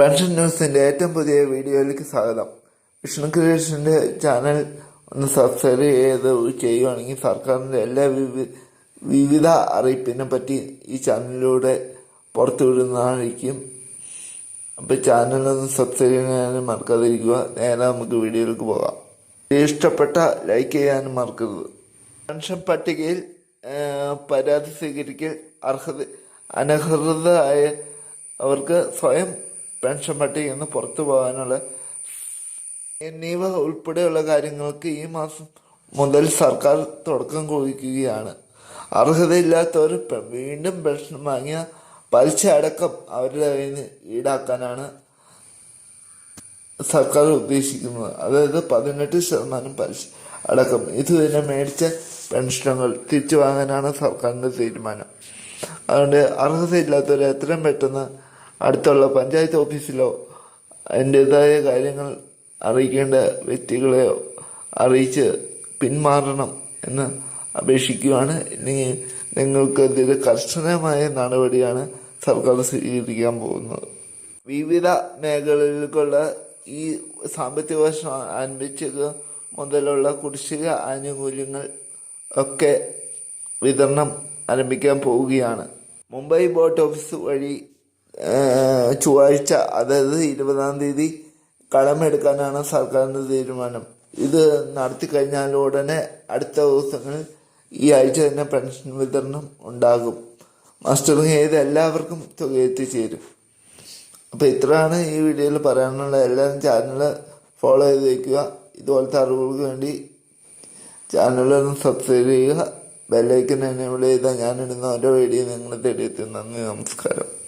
Pension ന്യൂസിന്റെ ഏറ്റവും പുതിയ വീഡിയോയിലേക്ക് സ്വാഗതം. വിഷ്ണു ക്രിയേഷന്റെ ചാനൽ ഒന്ന് സബ്സ്ക്രൈബ് ചെയ്ത് ചെയ്യുകയാണെങ്കിൽ സർക്കാരിന്റെ എല്ലാ വിവി- വിവിധ അറിയിപ്പിനെ പറ്റി ഈ ചാനലിലൂടെ പുറത്തുവിടുന്നതായിരിക്കും അപ്പൊ ചാനൽ ഒന്ന് സബ്സ്ക്രൈബ് ചെയ്യാനും മറക്കാതിരിക്കുക. നേരെ നമുക്ക് വീഡിയോയിലേക്ക് പോകാം. ഇഷ്ടപ്പെട്ട ലൈക്ക് ചെയ്യാനും മറക്കരുത്. പെൻഷൻ പട്ടികയിൽ പരാതി സ്വീകരിക്കൽ അർഹത അനർഹൃതമായ അവർക്ക് സ്വയം പെൻഷൻ പട്ടികയിൽ നിന്ന് പുറത്തു പോകാനുള്ള എന്നിവ ഉൾപ്പെടെയുള്ള കാര്യങ്ങൾക്ക് ഈ മാസം മുതൽ സർക്കാർ തുടക്കം കുറിക്കുകയാണ്. അർഹതയില്ലാത്തവർ വീണ്ടും പെൻഷൻ വാങ്ങിയ പലിശ അടക്കം അവരുടെ കയ്യിൽ നിന്ന് ഈടാക്കാനാണ് സർക്കാർ ഉദ്ദേശിക്കുന്നത്. അതായത് പതിനെട്ട് ശതമാനം പലിശ അടക്കം. ഇതുവരെ മേടിച്ച പെൻഷനുകൾ തിരിച്ചു വാങ്ങാനാണ് സർക്കാരിന്റെ തീരുമാനം. അതുകൊണ്ട് അർഹതയില്ലാത്തവർ എത്രയും പെട്ടെന്ന് അടുത്തുള്ള പഞ്ചായത്ത് ഓഫീസിലോ അതിന്റെതായ കാര്യങ്ങൾ അറിയിക്കേണ്ട വ്യക്തികളെയോ അറിയിച്ച് പിന്മാറണം എന്ന് അപേക്ഷിക്കുകയാണ്. ഇനി നിങ്ങൾക്കെതിരെ കർശനമായ നടപടിയാണ് സർക്കാർ സ്വീകരിക്കാൻ പോകുന്നത്. വിവിധ മേഖലകൾക്കുള്ള ഈ സാമ്പത്തിക വർഷം ആരംഭിച്ചത് മുതലുള്ള കുടിശ്ശിക ആനുകൂല്യങ്ങൾ ഒക്കെ വിതരണം ആരംഭിക്കാൻ പോവുകയാണ്. മുംബൈ ബോട്ട് ഓഫീസ് വഴി ചൊവ്വാഴ്ച അതായത് ഇരുപതാം തീയതി കടമെടുക്കാനാണ് സർക്കാരിന്റെ തീരുമാനം. ഇത് നടത്തി കഴിഞ്ഞാൽ ഉടനെ അടുത്ത ദിവസങ്ങളിൽ ഈ ആഴ്ച തന്നെ പെൻഷൻ വിതരണം ഉണ്ടാകും. മാസ്റ്ററിങ് ചെയ്ത് എല്ലാവർക്കും തുക എത്തിച്ചേരും. അപ്പോൾ ഇത്രയാണ് ഈ വീഡിയോയിൽ പറയാനുള്ള എല്ലാവരും ചാനൽ ഫോളോ ചെയ്ത് വയ്ക്കുക ഇതുപോലത്തെ അറിവുകൾക്ക് വേണ്ടി ചാനലൊന്ന് സബ്സ്ക്രൈബ് ചെയ്യുക. ബെല്ലൈക്കൻ വിളി ചെയ്താൽ ഞാനിടുന്ന ഓരോ വീഡിയോ നിങ്ങളെ തേടിയെത്തി. നന്ദി നമസ്കാരം.